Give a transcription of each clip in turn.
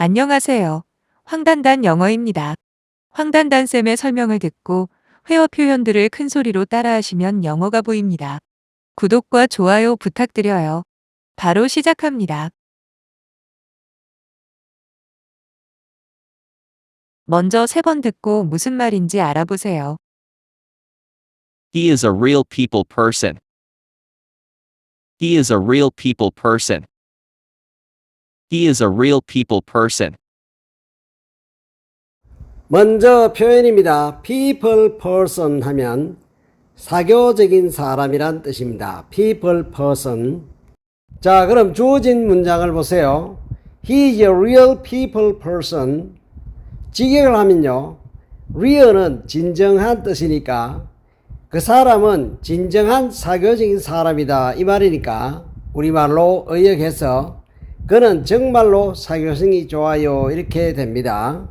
안녕하세요. 황단단 영어입니다. 황단단쌤의 설명을 듣고 회어 표현들을 큰 소리로 따라하시면 영어가 보입니다. 구독과 좋아요 부탁드려요. 바로 시작합니다. 먼저 세 번 듣고 무슨 말인지 알아보세요. He is a real people person. He is a real people person. He is a real people person. 먼저 표현입니다. people person 하면 사교적인 사람이란 뜻입니다. people person. 자, 그럼 주어진 문장을 보세요. He is a real people person. 직역을 하면요. real은 진정한 뜻이니까 그 사람은 진정한 사교적인 사람이다. 이 말이니까 우리말로 의역해서 그는 정말로 사교성이 좋아요. 이렇게 됩니다.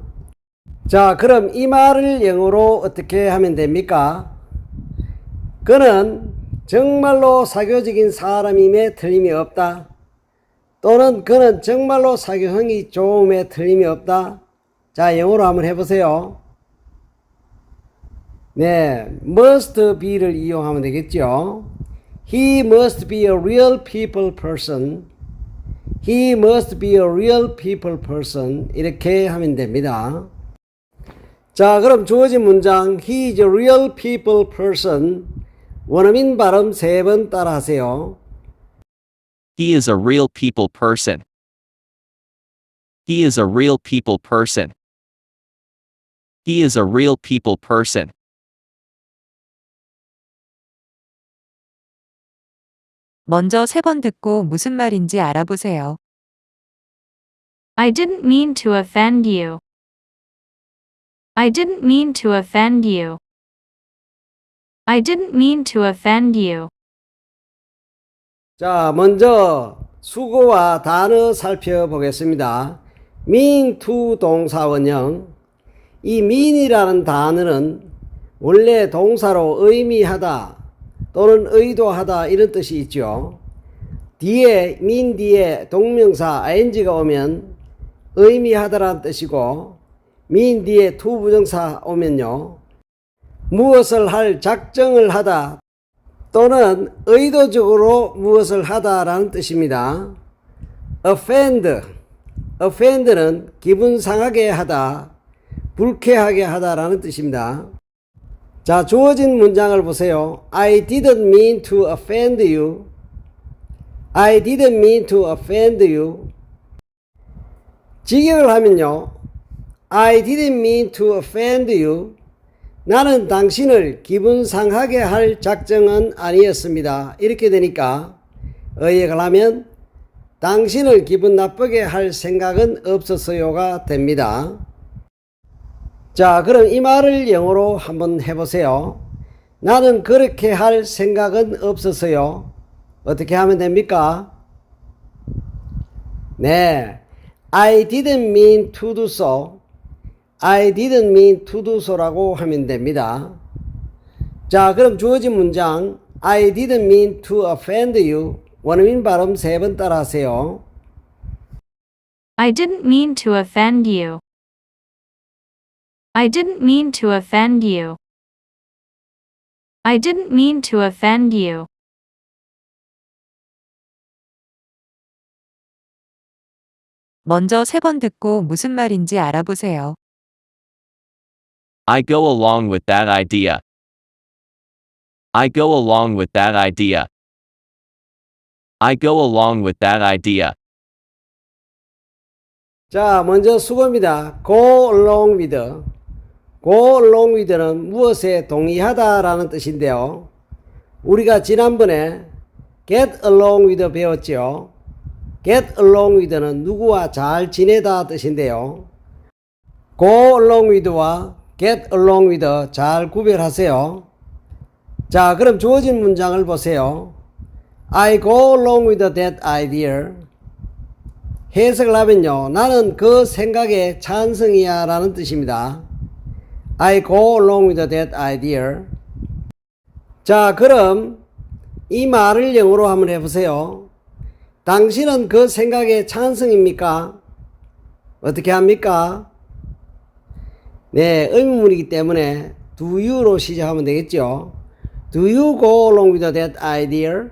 자, 그럼 이 말을 영어로 어떻게 하면 됩니까? 그는 정말로 사교적인 사람임에 틀림이 없다. 또는 그는 정말로 사교성이 좋음에 틀림이 없다. 자, 영어로 한번 해보세요. 네, must be를 이용하면 되겠죠. He must be a real people person. He must be a real people person. 이렇게 하면 됩니다. 자, 그럼 주어진 문장 He is a real people person. 원어민 발음 세 번 따라하세요. He is a real people person. He is a real people person. He is a real people person. 먼저 세 번 듣고 무슨 말인지 알아보세요. I didn't mean to offend you. I didn't mean to offend you. I didn't mean to offend you. 자, 먼저 수고와 단어 살펴보겠습니다. mean to 동사 원형. 이 mean이라는 단어는 원래 동사로 의미하다 또는 의도하다 이런 뜻이 있죠. 뒤에 mean 뒤에 동명사 ing가 오면 의미하다라는 뜻이고 mean 뒤에 to 부정사 오면요. 무엇을 할 작정을 하다 또는 의도적으로 무엇을 하다라는 뜻입니다. offend, offend는 기분 상하게 하다, 불쾌하게 하다라는 뜻입니다. 자, 주어진 문장을 보세요. I didn't mean to offend you. I didn't mean to offend you. 직역을 하면요. I didn't mean to offend you. 나는 당신을 기분 상하게 할 작정은 아니었습니다. 이렇게 되니까 의역을 하면 당신을 기분 나쁘게 할 생각은 없었어요가 됩니다. 자, 그럼 이 말을 영어로 한번 해보세요. 나는 그렇게 할 생각은 없었어요. 어떻게 하면 됩니까? 네. I didn't mean to do so. I didn't mean to do so라고 하면 됩니다. 자, 그럼 주어진 문장 I didn't mean to offend you. 원어민 발음 세 번 따라하세요. I didn't mean to offend you. I didn't mean to offend you. I didn't mean to offend you. 먼저 세 번 듣고 무슨 말인지 알아보세요. I go along with that idea. I go along with that idea. I go along with that idea. 자, 먼저 수고입니다. go along with. Go along with는 무엇에 동의하다라는 뜻인데요. 우리가 지난번에 get along with 배웠죠. get along with는 누구와 잘 지내다 뜻인데요. go along with와 get along with 잘 구별하세요. 자, 그럼 주어진 문장을 보세요. I go along with that idea. 해석을 하면요. 나는 그 생각에 찬성이야 라는 뜻입니다. I go along with that idea. 자, 그럼 이 말을 영어로 한번 해보세요. 당신은 그 생각에 찬성입니까? 어떻게 합니까? 네, 의문문이기 때문에 do you로 시작하면 되겠죠. Do you go along with that idea?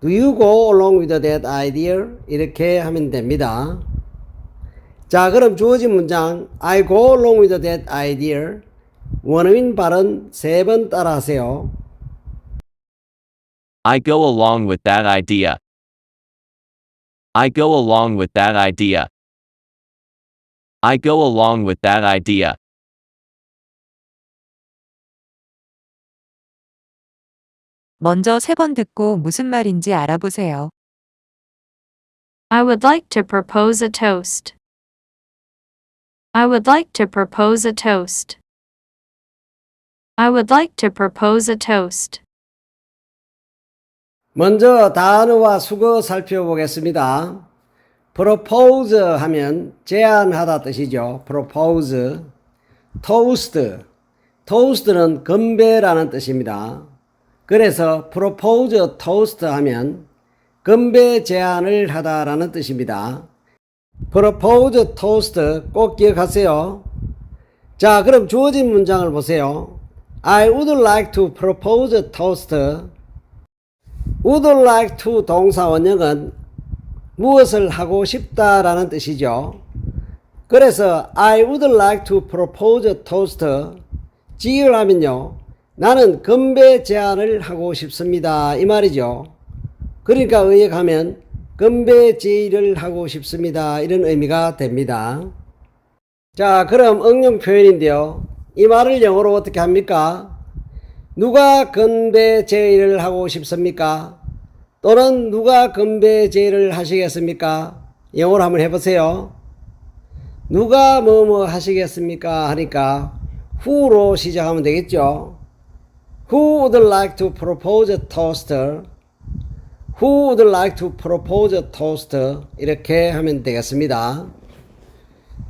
Do you go along with that idea? 이렇게 하면 됩니다. 자, 그럼 주어진 문장 I go along with that idea. 원어민 발음 세 번 따라 하세요. I go along with that idea. I go along with that idea. I go along with that idea. 먼저 세 번 듣고 무슨 말인지 알아보세요. I would like to propose a toast. I would like to propose a toast. I would like to propose a toast. 먼저 단어와 수거 살펴보겠습니다. propose 하면 제안하다 뜻이죠. propose. toast. toast는 건배라는 뜻입니다. 그래서 propose toast 하면 건배 제안을 하다라는 뜻입니다. A toast 꼭 기억하세요. 자, 그럼 주어진 문장을 보세요. I would like to propose toast. would like to 동사 원형은 무엇을 하고 싶다라는 뜻이죠. 그래서 I would like to propose toast. 지을 하면요. 나는 건배 제안을 하고 싶습니다. 이 말이죠. 그러니까 의역하면 건배 제의를 하고 싶습니다. 이런 의미가 됩니다. 자, 그럼 응용 표현인데요. 이 말을 영어로 어떻게 합니까? 누가 건배 제의를 하고 싶습니까? 또는 누가 건배 제의를 하시겠습니까? 영어로 한번 해보세요. 누가 뭐뭐 하시겠습니까? 하니까 who로 시작하면 되겠죠. Who would like to propose a toaster? Who would like to propose a toaster? 이렇게 하면 되겠습니다.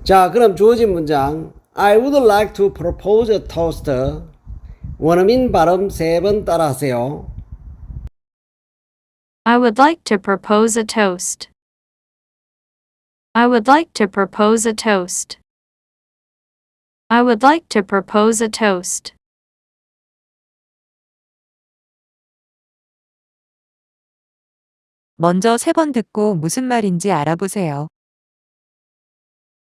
자, 그럼 주어진 문장 I would like to propose a toaster. 원어민 발음 세 번 따라하세요. I would like to propose a toast. I would like to propose a toast. I would like to propose a toast. 먼저 세 번 듣고 무슨 말인지 알아보세요.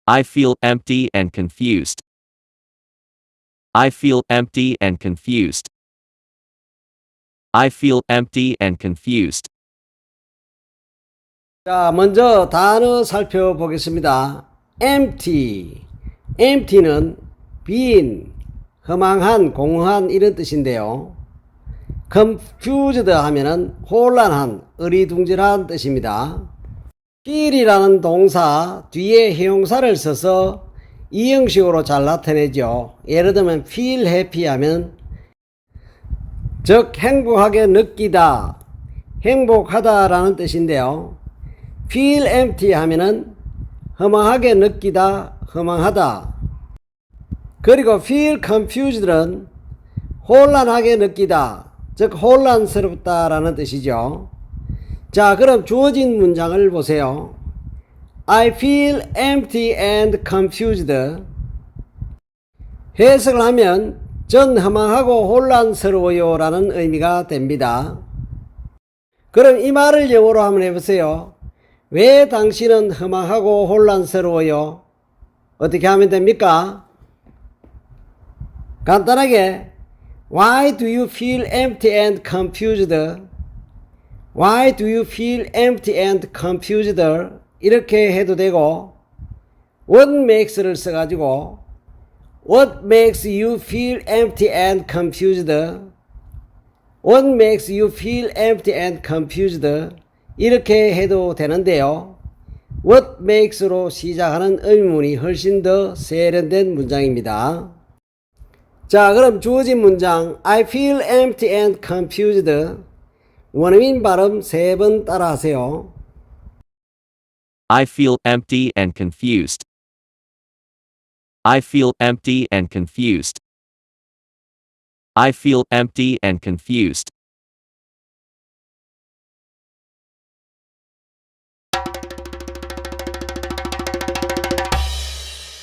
I feel empty and confused. I feel empty and confused. I feel empty and confused. 자, 먼저 단어 살펴보겠습니다. empty. empty는 빈, 허망한, 공허한 이런 뜻인데요. Confused 하면은 혼란한, 어리둥절한 뜻입니다. feel이라는 동사 뒤에 형용사를 써서 이 형식으로 잘 나타내죠. 예를 들면 feel happy 하면 즉 행복하게 느끼다, 행복하다라는 뜻인데요. feel empty 하면은 허망하게 느끼다, 허망하다. 그리고 feel confused는 혼란하게 느끼다, 즉 혼란스럽다라는 뜻이죠. 자, 그럼 주어진 문장을 보세요. I feel empty and confused. 해석을 하면 전 허망하고 혼란스러워요 라는 의미가 됩니다. 그럼 이 말을 영어로 한번 해보세요. 왜 당신은 허망하고 혼란스러워요? 어떻게 하면 됩니까? 간단하게 Why do you feel empty and confused? Why do you feel empty and confused? 이렇게 해도 되고 What makes를 써가지고 What makes you feel empty and confused? What makes you feel empty and confused? 이렇게 해도 되는데요. What makes로 시작하는 의문이 훨씬 더 세련된 문장입니다. 자, 그럼 주어진 문장 I feel empty and confused. 원어민 발음 세 번 따라하세요. I feel empty and confused. I feel empty and confused. I feel empty and confused.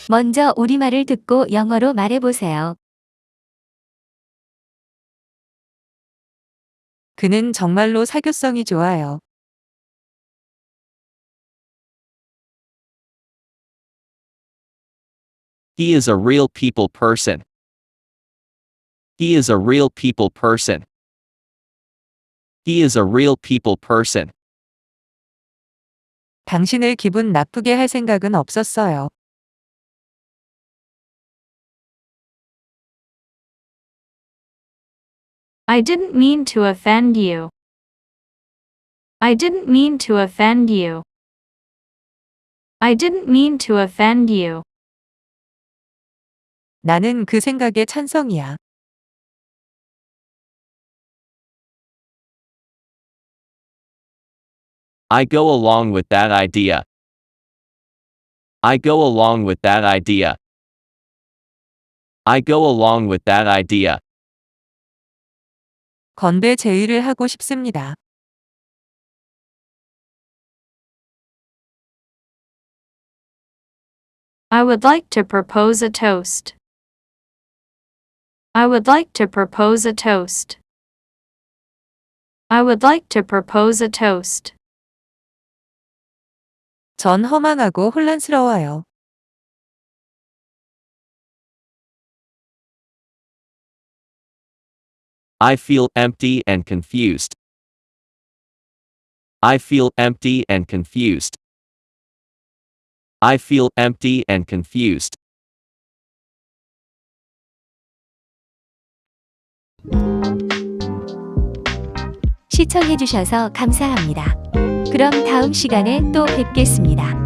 먼저 우리말을 듣고 영어로 말해보세요. 그는 정말로 사교성이 좋아요. He is a real people person. He is a real people person. He is a real people person. 당신을 기분 나쁘게 할 생각은 없었어요. I didn't mean to offend you. I didn't mean to offend you. I didn't mean to offend you. 나는 그 생각에 찬성이야. I go along with that idea. I go along with that idea. I go along with that idea. 건배 제의를 하고 싶습니다. I would like to propose a toast. I would like to propose a toast. I would like to propose a toast. 전 허망하고 혼란스러워요. I feel empty and confused. I feel empty and confused. I feel empty and confused. 시청해주셔서 감사합니다. 그럼 다음 시간에 또 뵙겠습니다.